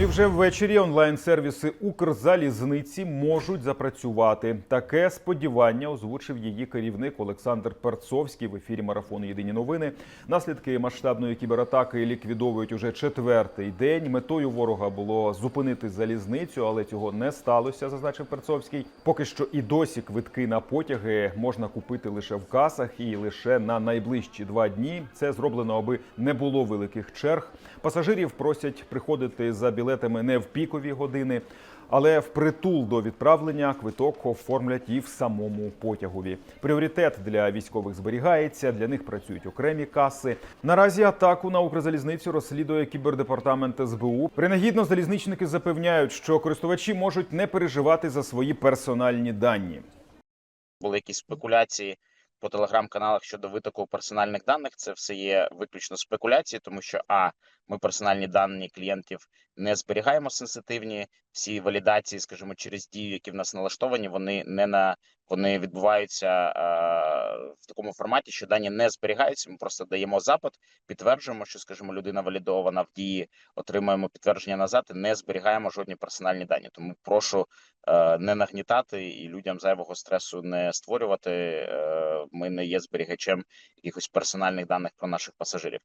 І вже ввечері онлайн-сервіси Укрзалізниці можуть запрацювати. Таке сподівання озвучив її керівник Олександр Перцовський в ефірі марафону Єдині новини. Наслідки масштабної кібератаки ліквідовують уже четвертий день. Метою ворога було зупинити залізницю, але цього не сталося, зазначив Перцовський. Поки що і досі квитки на потяги можна купити лише в касах і лише на найближчі два дні. Це зроблено, аби не було великих черг. Пасажирів просять приходити за білетами не в пікові години, але впритул до відправлення квиток оформлять і в самому потягові. Пріоритет для військових зберігається. Для них працюють окремі каси. Наразі атаку на Укрзалізницю розслідує кібердепартамент СБУ. Принагідно залізничники запевняють, що користувачі можуть не переживати за свої персональні дані. були якісь спекуляції по телеграм-каналах щодо витоку персональних даних. Це все є виключно спекуляції, тому що а ми персональні дані клієнтів не зберігаємо сенситивні. Всі валідації, скажімо, через дію, які в нас налаштовані, вони не на вони відбуваються е, в такому форматі, що дані не зберігаються. Ми просто даємо запит, підтверджуємо, що, скажімо, людина валідована в дії, отримуємо підтвердження назад і не зберігаємо жодні персональні дані. Тому прошу е, не нагнітати і людям зайвого стресу не створювати. Е, Ми не є зберігачем якихось персональних даних про наших пасажирів.